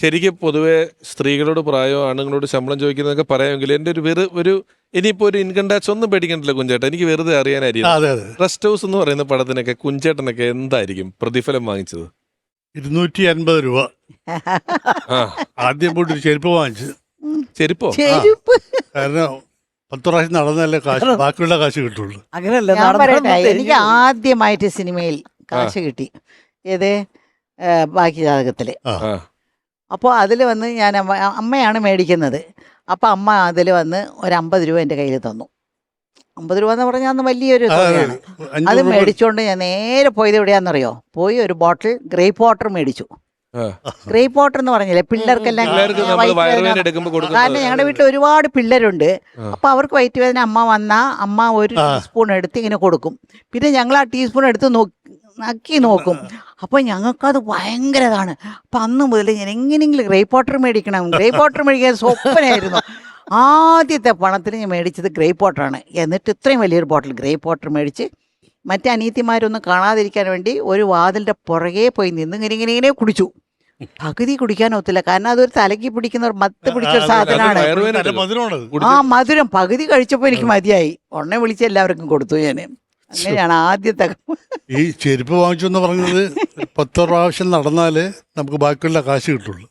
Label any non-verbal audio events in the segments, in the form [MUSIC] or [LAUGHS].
ശരിക്കും പൊതുവെ സ്ത്രീകളോട് പ്രായോ ആണുങ്ങളോട് ശമ്പളം ചോദിക്കുന്നതൊക്കെ പറയാമെങ്കിൽ എന്റെ ഒരു വെറു ഒരു ഇനിയിപ്പോൾ ഒരു ഇൻകം ടാക്സ് ഒന്നും പേടിക്കണ്ടല്ലോ കുഞ്ചേട്ടൻ എനിക്ക് വെറുതെ അറിയാനായിരിക്കും. അതെ അതെ. റെസ്റ്റ് ഹൗസ് എന്ന് പറയുന്ന പടത്തിനൊക്കെ കുഞ്ചേട്ടനൊക്കെ എന്തായിരിക്കും പ്രതിഫലം വാങ്ങിച്ചത്? ഇരുന്നൂറ്റി അൻപത് രൂപ. ആ. ആദ്യം പോയിട്ട് ഒരു ചെരുപ്പ് വാങ്ങിച്ചു. ചെരുപ്പോ? കാരണം പത്ത് പ്രാവശ്യം നടന്നല്ലേ കാശ്? ബാക്കിയുള്ള കാശ് കിട്ടുള്ളൂ. അങ്ങനെയല്ല എനിക്ക് ആദ്യമായിട്ട് സിനിമയിൽ കാശ് കിട്ടി. ഏത്? ബാക്കി ജാതകത്തിൽ. അപ്പോൾ അതിൽ വന്ന് ഞാൻ അമ്മ അമ്മയാണ് മേടിക്കുന്നത്. അപ്പോൾ അമ്മ അതിൽ വന്ന് ഒരു അമ്പത് രൂപ എന്റെ കയ്യിൽ തന്നു. അമ്പത് രൂപ എന്ന് പറഞ്ഞാൽ അന്ന് വലിയൊരു അതെ, തുകയാണ്. അത്. മേടിച്ചുകൊണ്ട് ഞാൻ നേരെ പോയത് എവിടെയാണെന്നറിയോ പോയി ഒരു ബോട്ടിൽ ഗ്രേപ്പ് വാട്ടർ മേടിച്ചു. ഗ്രേപ്പ് വാട്ടർ എന്ന് പറഞ്ഞില്ലേ? പിള്ളേർക്കെല്ലാം കാരണം ഞങ്ങളുടെ വീട്ടിൽ ഒരുപാട് പിള്ളേരുണ്ട്. അപ്പൊ അവർക്ക് വയറ്റുവേദന അമ്മ വന്നാ അമ്മ ഒരു ടീസ്പൂൺ എടുത്ത് ഇങ്ങനെ കൊടുക്കും. പിന്നെ ഞങ്ങൾ ആ ടീസ്പൂൺ എടുത്ത് നോക്കി നക്കി നോക്കും. അപ്പൊ ഞങ്ങൾക്കത് ഭയങ്കര ഇതാണ് അപ്പൊ അന്ന് മുതൽ ഞാൻ എങ്ങനെയെങ്കിലും ഗ്രേ വാട്ടർ മേടിക്കണം. ഗ്രേ വാട്ടർ മേടിക്കാൻ സ്വപ്നമായിരുന്നു ആദ്യത്തെ പണത്തിന് ഞാൻ മേടിച്ചത് ഗ്രേ വാട്ടറാണ് എന്നിട്ട് ഇത്രയും വലിയൊരു ബോട്ടിൽ ഗ്രേ വാട്ടർ മേടിച്ച് മറ്റേ അനീത്തിമാരൊന്നും കാണാതിരിക്കാൻ വേണ്ടി ഒരു വാതിലിന്റെ പുറകെ പോയി നിന്ന് ഇങ്ങനെ ഇങ്ങനെ ഇങ്ങനെ കുടിച്ചു. പകുതി കുടിക്കാൻ ഒത്തില്ല. കാരണം അതൊരു തലക്കി പിടിക്കുന്ന ഒരു മത്ത് പിടിച്ച ഒരു സാധനമാണ്. ആ മധുരം പകുതി കഴിച്ചപ്പോൾ എനിക്ക് മതിയായി. ഉടനെ വിളിച്ച് എല്ലാവർക്കും കൊടുത്തു ഞാൻ അങ്ങനെയാണ് ആദ്യത്തെ ഈ ചെരുപ്പ് വാങ്ങിച്ചു എന്ന് പറഞ്ഞത് പത്ത് പ്രാവശ്യം നടന്നാലേ നമുക്ക് ബാക്കിയുള്ള കാശ് കിട്ടുള്ളൂ.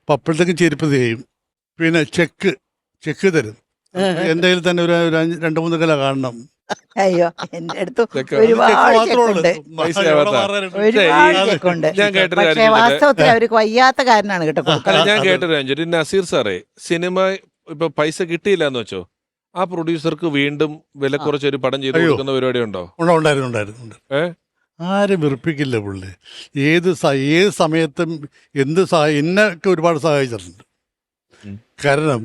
അപ്പം അപ്പോഴത്തേക്കും ചെരുപ്പ് ചെയ്യും. പിന്നെ ചെക്ക് ചെക്ക് തരും. എന്റെ കയ്യിൽ തന്നെ ഒരു രണ്ട് മൂന്ന് കിലോ കാണണം. അയ്യോ എന്റെ അടുത്ത് ഒരുപാട് പക്ഷേ വാസ്തവത്തിൽ അവർക്ക് വയ്യാത്ത കാരനാണ് കേട്ടോ ഞാൻ കേട്ടത് കേട്ടൊരു നസീർ സാറേ സിനിമ ഇപ്പൊ പൈസ കിട്ടിയില്ല എന്ന് വെച്ചോ? ആ പ്രൊഡ്യൂസർക്ക് വീണ്ടും വില കുറച്ച് ഒരു പടം ചെയ്ത് അയ്യോ. കൊടുക്കുന്ന പരിപാടി ഉണ്ടോ ഉണ്ട്, ഉണ്ടായിരുന്നു ഉണ്ടായിരുന്നു ഉണ്ട്. ഏ? ആരും വെറുപ്പിക്കില്ല പുള്ളി ഏത് സ- ഏത് സമയത്തും എന്ത് സഹായ എന്നൊക്കെ ഒരുപാട് സഹായിച്ചിട്ടുണ്ട് ഉം. കാരണം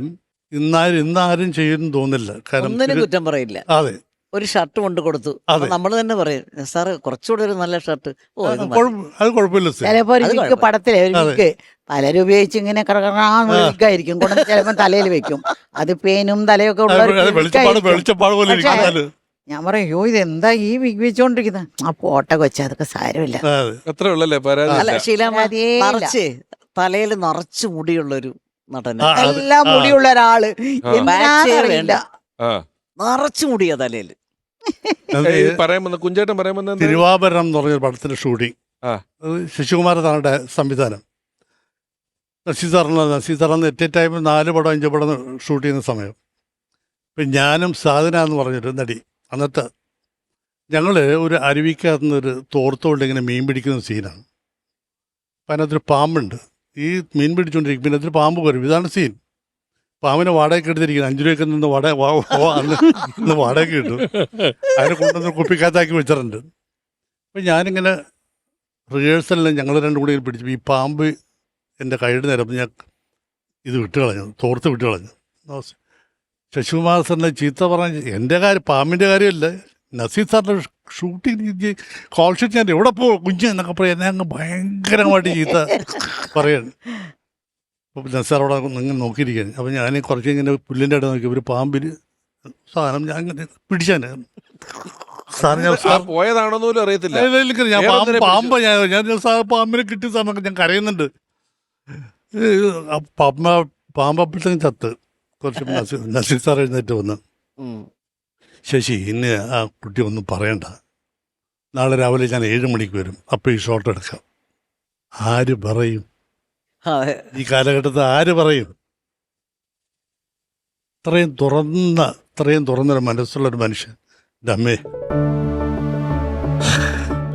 ഇന്നാരും ഇന്നാരും ചെയ്യുമെന്ന് തോന്നില്ല കാരണം ഒന്നിനും കുറ്റം പറയില്ല അതെ ഒരു ഷർട്ട് കൊണ്ട് കൊടുത്തു അതെ. നമ്മൾ തന്നെ പറയും സാറ് കുറച്ചുകൂടെ ഒരു നല്ല ഷർട്ട് ഓ ഇത് മതി." കുഴപ്പ- അത് കുഴപ്പമില്ല സർ ചിലപ്പോ ഒരു അത് വിഗ് കുഴപ്പമില്ല. പടത്തിലെ ഒരു അതെ. വിഗ് പലരും ഉപയോഗിച്ച് ഇങ്ങനെ കറകറാന്നുള്ള വിഗായിരിക്കും കൊണ്ട് ചിലപ്പോൾ തലയിൽ വെക്കും. അത് പേനും തലയൊക്കെ ഉള്ള ഒരു അത് വെളിച്ചപ്പാട് പോലെ പക്ഷേ- ഞാൻ പറയും അയ്യോ ഇത് എന്താ ഈ വിഗ് വെച്ചോണ്ടിരിക്കുന്നത് ആ പോട്ടെ കൊച്ച അതൊക്കെ സാരമില്ല. നിറച്ച് തലയിൽ നിറച്ച് മുടിയുള്ളൊരു നടന. എല്ലാം മുടിയുള്ള ഒരാൾ. ആ. നിറച്ച് മുടിയാ തലയിൽ കുഞ്ചേട്ടൻ തിരുവാഭരണം എന്ന് പറഞ്ഞ പടത്തിന്റെ ഷൂട്ടിംഗ്. ആ. അത് ശശികുമാര സംവിധാനം. നസീർ സാറിന് നസീർ സാറിന് എറ്റ് എ ടൈം നാല് പടം അഞ്ച് പടം ഷൂട്ട് ചെയ്യുന്ന സമയം. ഇപ്പം ഞാനും സാധന എന്ന് പറഞ്ഞൊരു നടി അന്നത്തെ ഞങ്ങൾ ഒരു അരുവിക്കകത്ത് തോർത്തുകൊണ്ട് ഇങ്ങനെ മീൻ പിടിക്കുന്ന സീനാണ്. അപ്പം അതിനകത്തൊരു പാമ്പുണ്ട്. ഈ മീൻ പിടിച്ചുകൊണ്ടിരിക്കും പിന്നെ അതിൽ പാമ്പ് വരും ഇതാണ് സീൻ. പാമ്പിനെ വാടകയ്ക്ക് എടുത്തിരിക്കുന്നത് അഞ്ചു രൂപയ്ക്ക് നിന്ന് വട അന്ന് വാടകയ്ക്ക് കിട്ടും. അതിനെ കൊണ്ടുവന്ന് കുപ്പിക്കകത്താക്കി വെച്ചിട്ടുണ്ട്. അപ്പം ഞാനിങ്ങനെ റിഹേഴ്സലിൽ ഞങ്ങൾ രണ്ടും കൂടി പിടിച്ചു ഈ പാമ്പ് എന്റെ കൈയുടെ നേരം ഞാൻ ഇത് വിട്ട് കളഞ്ഞു തോർത്ത് വിട്ട് കളഞ്ഞു നമസ്- ശശികുമാർ സാറിനെ ചീത്ത പറഞ്ഞ എന്റെ കാര്യം പാമ്പിന്റെ കാര്യമല്ല. നസീർ സാറിന്റെ ഷൂട്ടിങ് കോൾ ഷീറ്റ് ഞാൻ എവിടെ പോ കുഞ്ഞ് എന്നൊക്കെ പറയാം. എന്നെ അങ്ങ് ഭയങ്കരമായിട്ട് ചീത്ത പറയാണ്. അപ്പോൾ നസീർ അവിടെ നിങ്ങൾ നോക്കിയിരിക്കുകയാണ്. അപ്പോൾ ഞാൻ കുറച്ച് ഇങ്ങനെ പുല്ലിന്റെ ഇടയിൽ നോക്കി ഒരു പാമ്പിന് സാധനം ഞാൻ ഇങ്ങനെ പിടിച്ചാൻ സാർ ഞാൻ സാർ പോയതാണോന്ന് പോലും അറിയത്തില്ല. ഞാൻ പാമ്പ് പാമ്പ ഞാൻ ഞാൻ സാർ പാമ്പിനെ കിട്ടി സാറിനൊക്കെ ഞാൻ കരയുന്നുണ്ട്. ഏ, ആ പാമ്പ പാമ്പപ്പോഴത്തേക്കും ചത്ത്. കുറച്ച് നസീർ സാർ എഴുന്നേറ്റ് വന്ന്. ശശി ഇന്ന് ആ കുട്ടി ഒന്നും പറയണ്ട. നാളെ രാവിലെ ഞാൻ ഏഴ് മണിക്ക് വരും. അപ്പോൾ ഈ ഷോട്ട് എടുക്കാം. ആര് പറയും? ഈ കാലഘട്ടത്തിൽ ആര് പറയും? ഇത്രയും തുറന്ന ഇത്രയും തുറന്നൊരു മനസ്സുള്ളൊരു മനുഷ്യൻ. ഡമ്മേ അമ്മേ.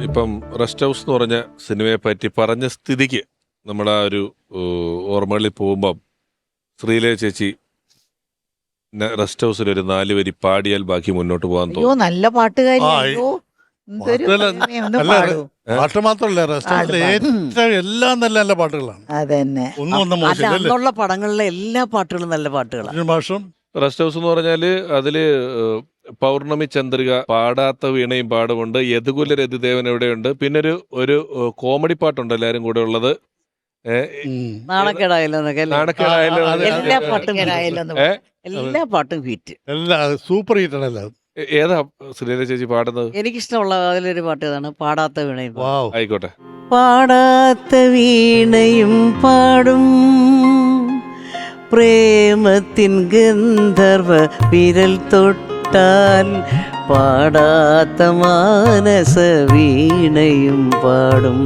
ഇപ്പം റെസ്റ്റ് ഹൗസ് എന്ന് പറഞ്ഞ സിനിമയെ പറ്റി പറഞ്ഞ സ്ഥിതിക്ക് നമ്മുടെ ആ ഒരു ഓർമ്മകളിൽ പോകുമ്പം ശ്രീലേ ചേച്ചി റെസ്റ്റ് ഹൗസിൽ ഒരു നാല് വരി പാടിയാൽ ബാക്കി മുന്നോട്ട് പോകാൻ അയ്യോ തോന്നും. നല്ല പാട്ടുകാരി. ആ, അയ്യോ എന്തൊരു ഭംഗി, ഒന്ന് അല്ല, പാടൂ? പാട്ട് മാത്രമല്ല റെസ്റ്റോറന്റിലെ ഏറ്റവും എല്ലാം നല്ല നല്ല പാട്ടുകളാണ്. അതന്നെ. ഒന്നും ഒന്നും അല്ല മോശമില്ല അല്ലേ? അന്നുള്ള പടങ്ങളിലെ എല്ലാ പാട്ടുകളും നല്ല പാട്ടുകളാണ് ഒരു ഭാഷം റെസ്റ്റ് ഹൗസ് എന്ന് പറഞ്ഞാൽ അതിൽ ഏഹ്, പൗർണമി ചന്ദ്രിക പാടാത്ത വീണയും പാടുമുണ്ട് യദുകുല രതിദേവൻ എവിടെയുണ്ട് പിന്നെ ഒരു ഒരു ഏഹ്, കോമഡി പാട്ടുണ്ട് എല്ലാരും കൂടെ ഉള്ളത്. നാണക്കേടായല്ലോ അല്ലേ? നാണക്കേടായാലും ആ, അതെ, എല്ലാ. പാട്ടും? എല്ലാ പാട്ടും ഹിറ്റ് എല്ലാ സൂപ്പർ ഹിറ്റാണ് എല്ലാം ഏതാ സുനീല ചേച്ചി പാടുന്നത്? എനിക്കിഷ്ടമുള്ള അതിലൊരു പാട്ട് ഏതാണ് പാടാത്ത വീണയും ആയിക്കോട്ടെ. പാടാത്ത വീണയും പാടും. പ്രേമത്തിൻ ഗന്ധർവ വിരൽ തൊട്ടാൽ പാടാത്ത മാനസ വീണയും പാടും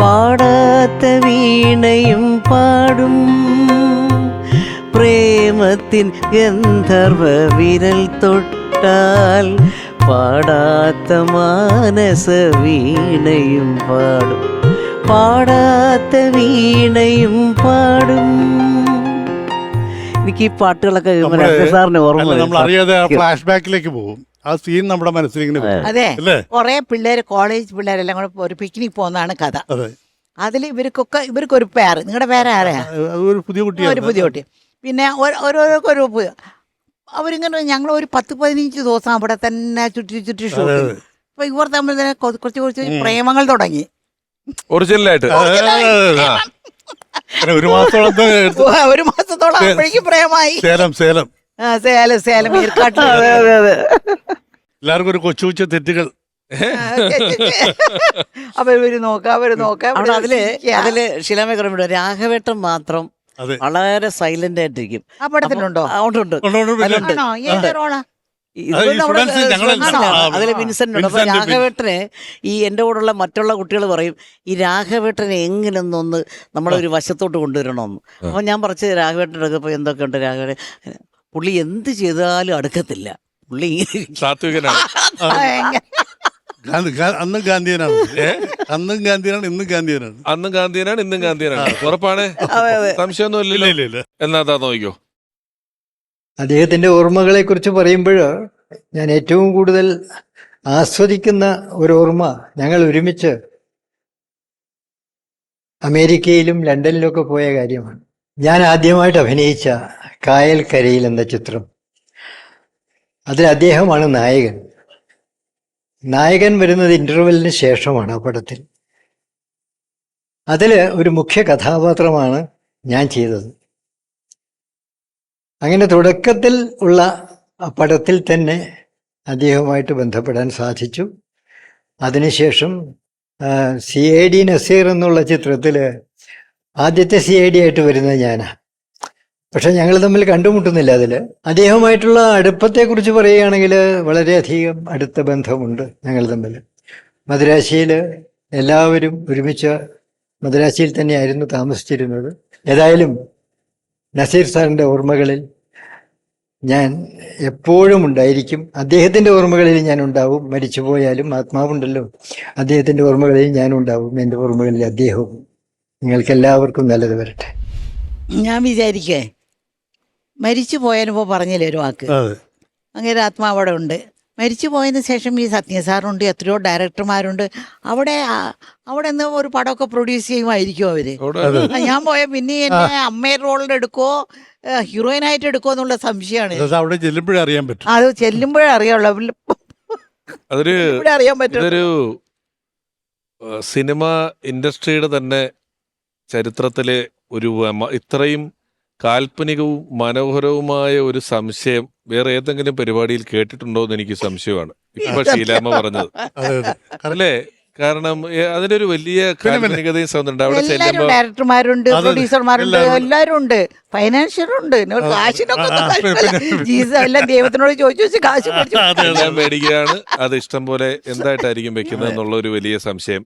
പാടാത്ത വീണയും പാടും പ്രേമത്തിൻ ഗന്ധർവ വിരൽ തൊട്ടാൽ പാടാത്ത മാനസ വീണയും പാടും പാടാത്ത വീണയും പാടും എനിക്ക് ഈ പാട്ടുകളൊക്കെ കേൾക്കുമ്പോൾ നമ്മൾ രാജ സാറിന് ഓർമ്മ അല്ല, വരും. നമ്മൾ അറിയാതെ ഫ്ലാഷ് ബാക്കിലേക്ക് പോകും. ആ സീൻ നമ്മുടെ മനസ്സിലിങ്ങനെ വരും അതെ. അല്ലേ? കുറെ പിള്ളേർ കോളേജ് പിള്ളേരെല്ലാം കൂടെ ഒരു പിക്നിക് പോകുന്നതാണ് കഥ. അതെ. അതിൽ ഇവർക്കൊക്കെ ഇവർക്കൊരു പേര് നിങ്ങളുടെ പേര് ആരാ? അത് ഒരു പുതിയ ഒരു കുട്ടിയാണ് പുതിയ കുട്ടി. പിന്നെ ഓരോരോക്കെ ഒരു പുതിയ അവരിങ്ങനെ ഞങ്ങൾ ഒരു പത്ത് പതിനഞ്ച് ദിവസം അവിടെ തന്നെ ചുറ്റി ചുറ്റി ഷൂട്ട് അതെ, അപ്പൊ ഇവർ തമ്മിൽ തന്നെ കൊ- കുറച്ച് കുറച്ച് പ്രേമങ്ങൾ തുടങ്ങി. ഒറിജിനലായിട്ട്. [LAUGHS] അങ്ങനെ ഒരു മാസത്തോളം ഇത് എടുത്ത്. ഒരു മാസത്തോളം അപ്പോഴേക്കും പ്രേമായി സേലം സേലം. ആ, സേലം സേലം ഏർക്കാട്ടിൽ അതെ അതെ അതെ. എല്ലാവർക്കും ഒരു കൊച്ചു കൊച്ചു തെറ്റുകൾ. അപ്പൊ ഇവർ നോക്ക അവർ നോക്കാം അവിടെ അതിൽ അതിൽ ശിലാമേഖല രാഘവേട്ടൻ മാത്രം അതെ. വളരെ സൈലന്റ് ആയിട്ടിരിക്കും. ആ പടത്തിലുണ്ടോ? ഉണ്ട്. ആണോ? ഏത് റോളാ? വിൻസെന്റ് ഉണ്ട്. അപ്പൊ രാഘവേട്ടനെ ഈ എന്റെ കൂടെയുള്ള മറ്റുള്ള കുട്ടികൾ പറയും ഈ രാഘവേട്ടനെ എങ്ങനെയൊന്നൊന്ന് ഒരു വശത്തോട്ട് കൊണ്ടുവരണമെന്ന്. അപ്പൊ ഞാൻ പറിച്ച് രാഘവേട്ടന്റെ എന്തൊക്കെ എന്തൊക്കെയുണ്ട് രാഘവേട്ടൻ? പുള്ളി എന്ത് ചെയ്താലും അടുക്കത്തില്ല. പുള്ളി സാത്വികനാണ്. അന്നും ഗാന്ധിയനാണ്. അന്നും ഗാന്ധിയനാണ് ഇന്നും ഗാന്ധിയനാണ്. അന്നും ഗാന്ധിയനാണ് ഇന്നും ഗാന്ധിയനാണ്. ഉറപ്പാണ്? സംശയമൊന്നും ഇല്ല ഇല്ലല്ലോ ഇല്ല ഇല്ല എന്നാ അതാ അദ്ദേഹത്തിന്റെ ഓർമ്മകളെ കുറിച്ച് പറയുമ്പോൾ ഞാൻ ഏറ്റവും കൂടുതൽ ആസ്വദിക്കുന്ന ഒരു ഓർമ്മ ഞങ്ങൾ ഒരുമിച്ച് അമേരിക്കയിലും ലണ്ടനിലും ഒക്കെ പോയ കാര്യമാണ്. ഞാൻ ആദ്യമായിട്ട് അഭിനയിച്ച കായൽ കരയിൽ എന്ന ചിത്രം. അതിൽ അദ്ദേഹമാണ് നായകൻ. നായകൻ വരുന്നത് ഇന്റർവെല്ലിന് ശേഷമാണ് ആ പടത്തിൽ. അതിൽ ഒരു മുഖ്യ കഥാപാത്രമാണ് ഞാൻ ചെയ്തത്. അങ്ങനെ തുടക്കത്തിൽ ഉള്ള ആ പടത്തിൽ തന്നെ അദ്ദേഹവുമായിട്ട് ബന്ധപ്പെടാൻ സാധിച്ചു. അതിനുശേഷം സി എ ഡി നസീർ എന്നുള്ള ചിത്രത്തിൽ ആദ്യത്തെ സി എ ഡി ആയിട്ട് വരുന്നത് ഞാനാണ് പക്ഷെ ഞങ്ങൾ തമ്മിൽ കണ്ടുമുട്ടുന്നില്ല അതിൽ അദ്ദേഹവുമായിട്ടുള്ള അടുപ്പത്തെക്കുറിച്ച് പറയുകയാണെങ്കിൽ വളരെയധികം അടുത്ത ബന്ധമുണ്ട് ഞങ്ങൾ തമ്മിൽ മദ്രാശിയിൽ എല്ലാവരും ഒരുമിച്ച് മദ്രാശിയിൽ തന്നെയായിരുന്നു താമസിച്ചിരുന്നത്. ഏതായാലും നസീർ സാറിന്റെ ഓർമ്മകളിൽ ഞാൻ എപ്പോഴും ഉണ്ടായിരിക്കും. അദ്ദേഹത്തിന്റെ ഓർമ്മകളിൽ ഞാൻ ഉണ്ടാവും. മരിച്ചു പോയാലും ആത്മാവുണ്ടല്ലോ. അദ്ദേഹത്തിന്റെ ഓർമ്മകളിൽ ഞാൻ ഉണ്ടാവും. എന്റെ ഓർമ്മകളിൽ അദ്ദേഹവും. നിങ്ങൾക്കെല്ലാവർക്കും നല്ലത് വരട്ടെ. ഞാൻ വിചാരിക്കേ മരിച്ചു പോയതിനിപ്പോ പറഞ്ഞില്ലേ ഒരു വാക്ക്? അതെ. അങ്ങനെ ആത്മാ അവിടെ ഉണ്ട് മരിച്ചു പോയതിന് ശേഷം ഈ സത്യ സാറുണ്ട് എത്രയോ ഡയറക്ടർമാരുണ്ട്. അവിടെ അവിടെ നിന്ന് ഒരു പടമൊക്കെ പ്രൊഡ്യൂസ് ചെയ്യുമായിരിക്കും അവർ? ഞാൻ പോയ പിന്നെ എന്നെ അമ്മയുടെ റോളിൽ എടുക്കോ ഹീറോയിനായിട്ട് എടുക്കോ എന്നുള്ള സംശയമാണ്. അത് അവിടെ ചെല്ലുമ്പോഴേ അറിയാൻ പറ്റും. അത് ചെല്ലുമ്പോഴേ അറിയാവുള്ളൂ. അതൊരു ഇവിടെ അറിയാൻ പറ്റും സിനിമ ഇൻഡസ്ട്രിയുടെ തന്നെ ചരിത്രത്തിലെ ഒരു ഇത്രയും കാൽപ്പനികവും മനോഹരവുമായ ഒരു സംശയം വേറെ ഏതെങ്കിലും പരിപാടിയിൽ കേട്ടിട്ടുണ്ടോ എന്ന് എനിക്ക് സംശയമാണ്. ഇപ്പൊ ഷീലാമ്മ പറഞ്ഞത്. അല്ലേ? കാരണം അതിന്റെ അതിനൊരു വലിയ. കാൽപ്പനികതയും സൗന്ദര്യം അവിടെ ചെല്ലുമ്പോ ഡയറക്ടർമാരുണ്ട് പ്രൊഡ്യൂസർമാരുണ്ട് എല്ലാവരും. ഉണ്ട്. ഫൈനാൻഷ്യറുണ്ട്. കാശിനൊക്കെ ജീസസ് എല്ലാം ദൈവത്തിനോട് ചോദിച്ചു വെച്ച് കാശ് മേടിക്കുകയാണ്. അത് ഇഷ്ടം പോലെ എന്തായിട്ടായിരിക്കും വെക്കുന്നത് എന്നുള്ള ഒരു വലിയ സംശയം.